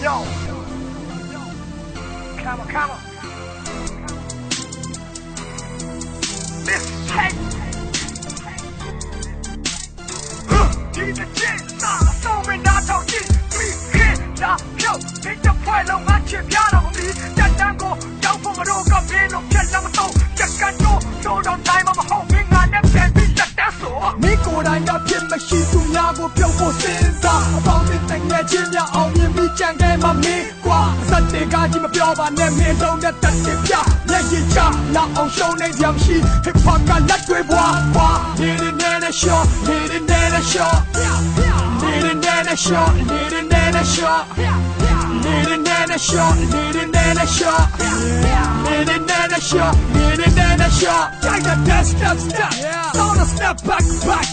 yo Come on, come on Miss Tank DJ Jin 那骚妹拿着金币黑拉票凭着快乐安全飘到你站站过腰风和肉干别弄骗那么多这干多就让来妈妈后面俺娘骗兵的打你果然要骗没心中压过飘过心脏方便等爱见面熬 အသင်းငယ်ချင်းများအောင်မြင်ပြီးကြံခဲ့မှမင်းကွာအစတဲ့ကကြီးမပြောပါနဲ့မင်းလုံးနဲ့တက်တဲ့ပြမျက်ရည်ချလာအောင်ရှုံးနေကြမရှိ hip hop ကလက်တွေပွားကွာနေနေနဲ့ short နေနေနဲ့ short နေနေနဲ့ short နေနေနဲ့ short နေနေနဲ့ short နေနေနဲ့ short နေနေနဲ့ short နေနေနဲ့ short ကြိုက်တဲ့ dance step step sound a step back back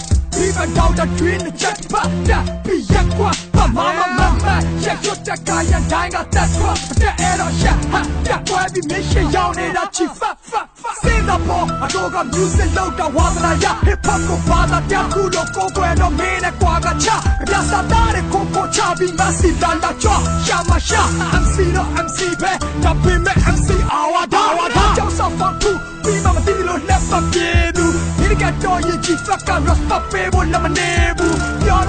Even down the dream the jet back မမမမမရက်ကျွတ်တက်ခါရန်တိုင်းကတက်ခွတ်တက်အဲ့တော့ရှက်ဟာတက်ပွဲပြီးမရှေ့ရောက်နေတာချီဖတ်ဖတ်ဖတ်စင်တာပေါ်အတော့က music လောက်တာဝါသနာရ hip hop ကိုပါတာတက်ခုလို့ကိုကွယ်တော့မင်းနဲ့ကွာကချပြသတာတဲ့ကိုကိုချပြီး massive တန်တာချောရှာမရှာ MC တော့ MC ပဲဒါပေမဲ့ MC အာဝါဒါဝါဒါကြောက်ဆောင်ဖို့ခုပြီးမှမသိလို့လက်ပတ်ပြေသူဒီကတော်ရင်ချီဖတ်က rap ပေးဖို့လမနေဘူး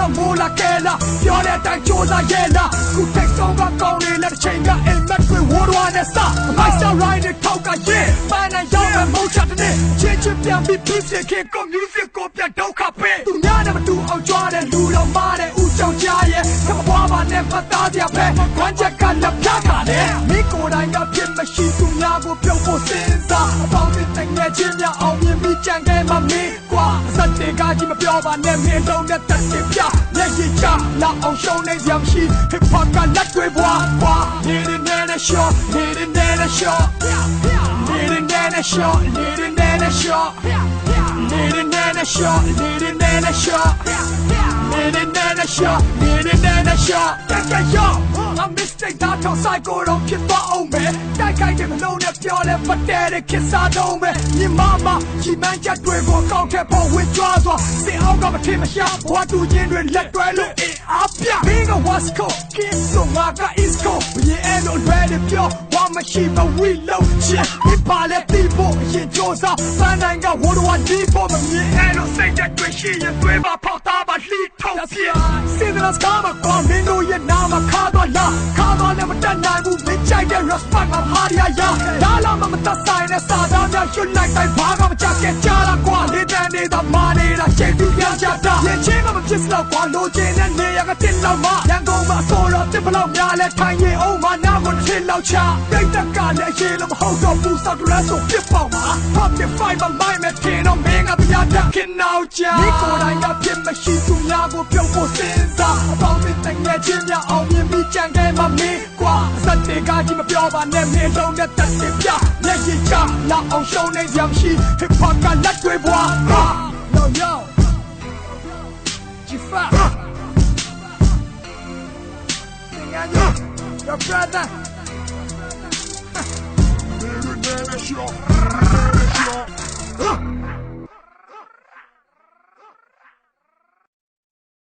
တော့မိုးလာခဲလာပြောတဲ့အတိုင်းကြိုးစားရဲလာခု text song ကကောင်းနေလက်တစ်ချိန်က elmet တွေဝိုးတော်နဲ့စ my style ride ထောက်ကရဲပန်းနဲ့ရောက်မဲ့မုတ်ချတဲ့ချင်းချင်းပြန်ပြီးပြီးစခင်ကို music ကိုပြန်ဒုက္ခပေးသူများနဲ့မတူအောင်ကြွားတဲ့လူတော်မားတဲ့ဦးချောင်ကြားရဲ့ကမ္ဘာပါနဲ့ပတ်သားကြပဲခွမ်းချက်ကလက်ပြခါနဲ့မိကိုယ်တိုင်ကဖြစ်မရှိသူများကိုပြုတ်ဖို့စဉ်းစားအပေါင်းအသင်းငယ်ချင်းများအောင်မြင်ပြီးကြံခဲ့မှမင်းကွာအစတဲ့ကကြီးမပြောပါနဲ့မင်းလုံးနဲ့တက်တဲ့ ပြလက်ရည်ချလာအောင်ရှုံးနေကြမရှိ hip hop ကလက်တွေပွားကွာနေနေနဲ့ short နေနေနဲ့ short နေနေနဲ့ short နေနေနဲ့ short နေနေနဲ့ short နေနေနဲ့ short နေနေနဲ့ short နေနေ နဲ့ short တက်ကြရောအ mistake ဒါတော့ psycho တော့ဖြစ်သွားအောင်မယ်တိုက်ခိုက်တဲ့မလုံးနဲ့ပြောလဲမတည့်တဲ့ခစ်စားတော့မယ်ညီမမကြီးမန်းချက်တွေကိုကောက်ထက်ဖို့ဝစ်ကြွားသွားစင်အောင်ကမထင်မရှာဘဝတူချင်းတွေလက်တွဲလို့အင်အားပြမင်းက west coast kiss so ငါက east coast ဘရင်အဲ့လို ready ပြောဝါမရှိမ we low shit ဒီပါလေတီးဖို့အရင်ကြိုးစားပန်းနိုင်ကဝိုးတော်ဒီဖို့မမြင်အဲ့လိုစိတ်ချက်တွေရှိရင်တွေးပါဖောက် သားပါလှိထုတ်ပြစင်ဒနာစကားမကောင်းမင်းတို့ရဲ့နာမခါတော့လာခါတော့လည်းမတတ်နိုင်ဘူးမင်းကြိုက်တဲ့ respect မှာဟာရရလာလာမမတတ်ဆိုင်နဲ့စာသားများရွှတ်လိုက်တိုင်းဘာကမချခဲ့ကြတာကွာလေးတန်းနေတာမာနေတာချိန်ပြီးပြန်ကြတာရင်ချင်းကမဖြစ်စတော့ကွာလိုချင်တဲ့နေရာကတင်တော့မှရန်ကုန်မှာဆိုတော့တစ်ဘလောက်များလဲထိုင်ရင်အောင်မနာကိုတစ်ထစ်လောက်ချပြိတ္တကလည်းရေလို့မဟုတ်တော့ဘူးစောက်တူလားဆိုပြစ်ပေါက်မှာ Pop the fight မမိုင်းမဲ့ထင်တော့မင်းကပြတ် 你过来，我偏不听你话，我偏不信撒。旁边那些人也傲慢，比咱哥们没挂。但这个节目偏把他们惹怒了，这得咋？你咋？那偶像那央视，hiphop 干了多火？No yo，出发，听俺的，Your brother。没有那个 show。